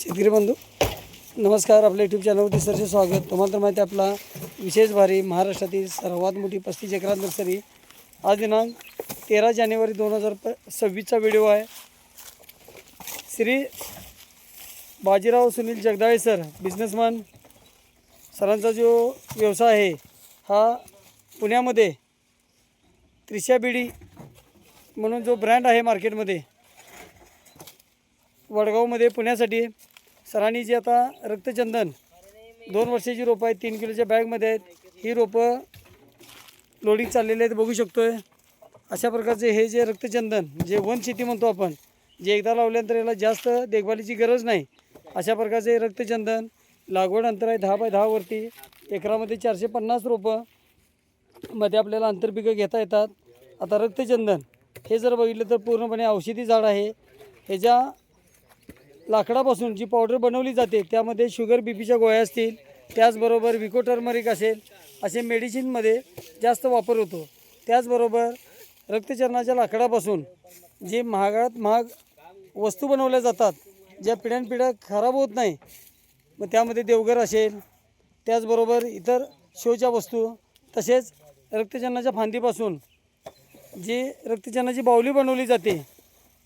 शेतकरी बंधू नमस्कार. आपल्या यूट्यूब चॅनलवरती सरचे स्वागत. तुम्हाला तर माहिती आहे आपला विशेष भारी महाराष्ट्रातील सर्वात मोठी पस्तीस एकरात नर्सरी. आज दिनांक तेरा जानेवारी दोन हजार प सव्वीसचा व्हिडिओ आहे. श्री बाजीराव सुनील जगदाळे सर बिझनेसमॅन सरांचा जो व्यवसाय आहे हा पुण्यामध्ये त्रिशा बिडी म्हणून जो ब्रँड आहे मार्केटमध्ये वडगावमध्ये पुण्यासाठी सरांनी जी आता रक्तचंदन दोन वर्षाची रोपं आहेत तीन किलोच्या बॅगमध्ये आहेत ही रोपं लोडिंग चाललेली आहेत बघू शकतो आहे अशा प्रकारचे हे जे रक्तचंदन जे वन शेती म्हणतो आपण जे एकदा लावल्यानंतर याला जास्त देखभालीची गरज नाही अशा प्रकारचे रक्तचंदन लागवड अंतर आहे दहा बाय दहावरती एकरामध्ये चारशे पन्नास रोपं मध्ये आपल्याला आंतरपिकं घेता येतात. आता रक्तचंदन हे जर बघितलं तर पूर्णपणे औषधी झाड आहे. ह्याच्या लाकडापासून जी पावडर बनवली जाते. त्यामध्ये शुगर बी पीच्या गोळ्या असतील त्याचबरोबर विको टर्मरिक असेल असे मेडिसिनमध्ये जास्त वापर होतो. त्याचबरोबर रक्तचरणाच्या लाकडापासून जे महागात महाग वस्तू बनवल्या जातात ज्या पिढ्यानपिढ्या खराब होत नाही मग त्यामध्ये देवघर असेल त्याचबरोबर इतर शोच्या वस्तू तसेच रक्तचरणाच्या फांदीपासून जी रक्तचरणाची बावली बनवली जाते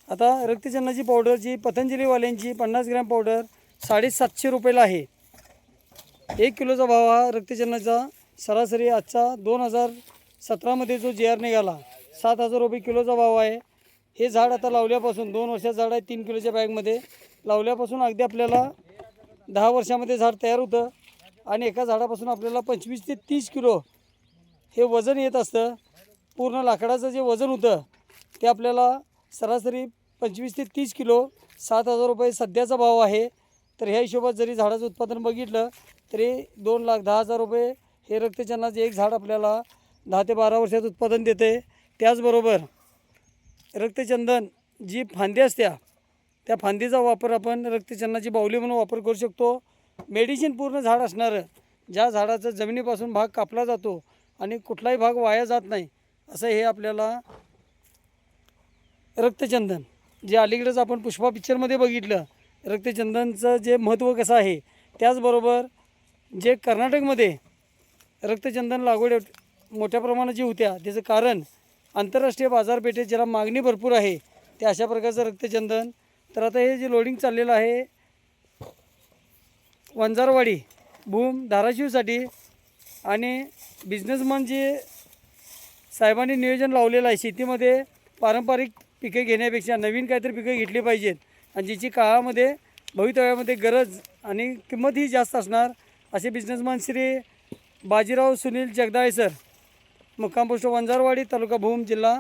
आता रक्तचंदनाची पावडर जी पतंजलीवाल्यांची पन्नास ग्रॅम पावडर साडेसातशे रुपयाला आहे. एक किलोचा भाव हा रक्तचंदनाचा. सरासरी आजचा दोन हजार सतरामध्ये जो जे आर निघाला सात हजार रुपये किलोचा भाव आहे. हे झाड आता लावल्यापासून दोन वर्षाचं झाड आहे तीन किलोच्या बॅगमध्ये. लावल्यापासून अगदी आपल्याला दहा वर्षामध्ये झाड तयार होतं आणि एका झाडापासून आपल्याला पंचवीस ते तीस किलो हे वजन येत असतं. पूर्ण लाकडाचं जे वजन होतं ते आपल्याला सरासरी पंचवीस ते तीस किलो सात हजार रुपये सध्याचा भाव आहे. तर ह्या हिशोबात जरी झाडाचं उत्पादन बघितलं तरी दोन लाख दहा हजार रुपये हे रक्तचंदनाचं एक झाड आपल्याला दहा ते बारा वर्षात उत्पादन देते. त्याचबरोबर रक्तचंदन जी फांदी असत्या त्या फांदीचा वापर आपण रक्तचंदनाची बाहुली म्हणून वापर करू शकतो. मेडिसिन पूर्ण झाड असणारं ज्या झाडाचा जमिनीपासून भाग कापला जातो आणि कुठलाही भाग वाया जात नाही असं हे आपल्याला रक्तचंदन. जे अलीकडेच आपण पुष्पा पिक्चरमध्ये बघितलं रक्तचंदनचं जे महत्त्व कसं आहे त्याचबरोबर जे कर्नाटकमध्ये रक्तचंदन लागवड मोठ्या प्रमाणाची होत्या. त्याचं कारण आंतरराष्ट्रीय बाजारपेठेत ज्याला मागणी भरपूर आहे ते अशा प्रकारचं रक्तचंदन. तर आता हे जे लोडिंग चाललेलं आहे वंजारवाडी भूम धाराशिवसाठी आणि बिझनेसमन जे साहेबांनी नियोजन लावलेलं आहे शेतीमध्ये पारंपरिक पिके घेण्यापेक्षा नवीन काहीतरी पिकं घेतली पाहिजेत. आणि जिची काळामध्ये भवितव्यामध्ये गरज आणि किंमतही जास्त असणार असे बिझनेसमॅन श्री बाजीराव सुनील जगदाळे सर मुक्काम पोस्ट वंजारवाडी तालुका भूम जिल्हा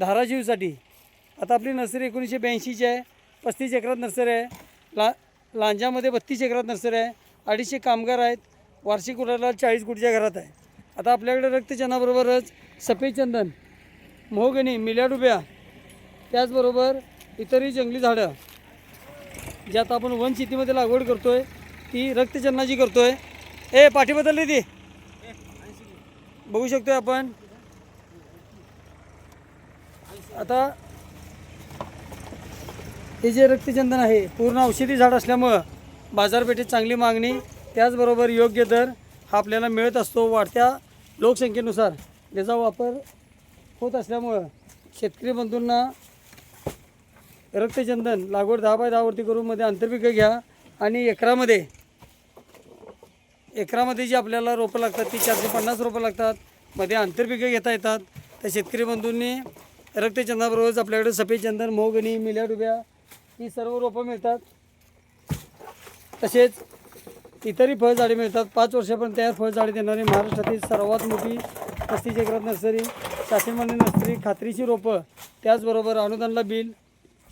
धाराशिवसाठी. आता आपली नर्सरी एकोणीसशे ब्याऐंशीची आहे पस्तीस एकरात नर्सरी आहे ला लांजामध्ये बत्तीस एकरात नर्सरी आहे अडीचशे कामगार आहेत वार्षिक उडाला चाळीस कोटीच्या घरात आहे. आता आपल्याकडे रक्तचनाबरोबरच सफेद चंदन मोहगणी मिल्याडुब्या त्याचबरोबर इतरही जंगली झाडं जी आता आपण वन शेतीमध्ये लागवड करतो आहे ती रक्तचन्नाची करतो आहे ए पाठी बदलली ती. बघू शकतो आहे आपण. आता हे जे रक्तचंदन आहे पूर्ण औषधी झाड असल्यामुळं बाजारपेठेत चांगली मागणी त्याचबरोबर योग्य दर हा आपल्याला मिळत असतो. वाढत्या लोकसंख्येनुसार त्याचा वापर होत असल्यामुळं शेतकरी बंधूंना रक्तचंदन लागवड दहा बाय दहावरती करून मध्ये आंतरपिकं घ्या आणि एकरामध्ये एकरामध्ये जी आपल्याला रोपं लागतात ती चारशे पन्नास रोपं लागतात. मध्ये आंतरपिकं घेता येतात. तर शेतकरी बंधूंनी रक्तचंदनाबरोबरच आपल्याकडे सफेद चंदन मोहगणी मिल्या डुब्या ही सर्व रोपं मिळतात. तसेच इतरही फळझाडे मिळतात. पाच वर्षापर्यंत तयार फळझाडे देणारी महाराष्ट्रातील सर्वात मोठी पस्तीस एकरात नर्सरी शासनमान्य नर्सरी खात्रीची रोपं त्याचबरोबर अनुदानला बिल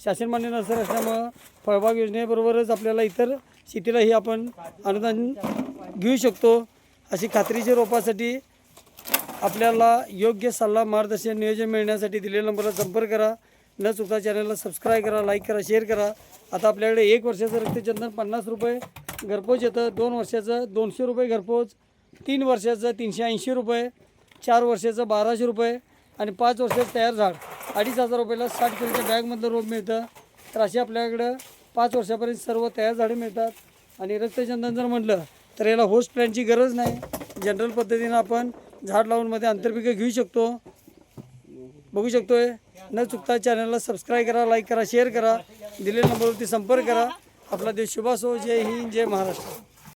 शासनमान्य नसर असल्यामुळं फळबाग योजनेबरोबरच आपल्याला इतर शेतीलाही आपण अनुदान घेऊ शकतो. अशी खात्रीच्या रोपासाठी आपल्याला योग्य सल्ला मार्गदर्शन नियोजन मिळण्यासाठी दिलेल्या नंबरला संपर्क करा. न चुकता चॅनलला सबस्क्राईब करा लाईक करा शेअर करा. आता आपल्याकडे एक वर्षाचं रक्तचंदन पन्नास रुपये घरपोच येतं. दोन वर्षाचं दोनशे रुपये घरपोच. तीन वर्षाचं तीनशे ऐंशी रुपये. चार वर्षाचं बाराशे रुपये. आणि पाच वर्षाचं तयार झाड. अडीच हजार रुपयाला साठ किलोच्या बॅगमधलं रोप मिळतं. तर असे आपल्याकडं पाच वर्षापर्यंत सर्व तयार झाडे मिळतात. आणि रक्तचंदन जर म्हटलं तर याला होस्ट प्लॅनची गरज नाही. जनरल पद्धतीनं आपण झाड लावूनमध्ये आंतरपिकं घेऊ शकतो. बघू शकतोय. न चुकता चॅनलला सबस्क्राईब करा लाईक करा शेअर करा. दिलेल्या नंबरवरती संपर्क करा. आपला देश शुभासो जय हिंद जय महाराष्ट्र.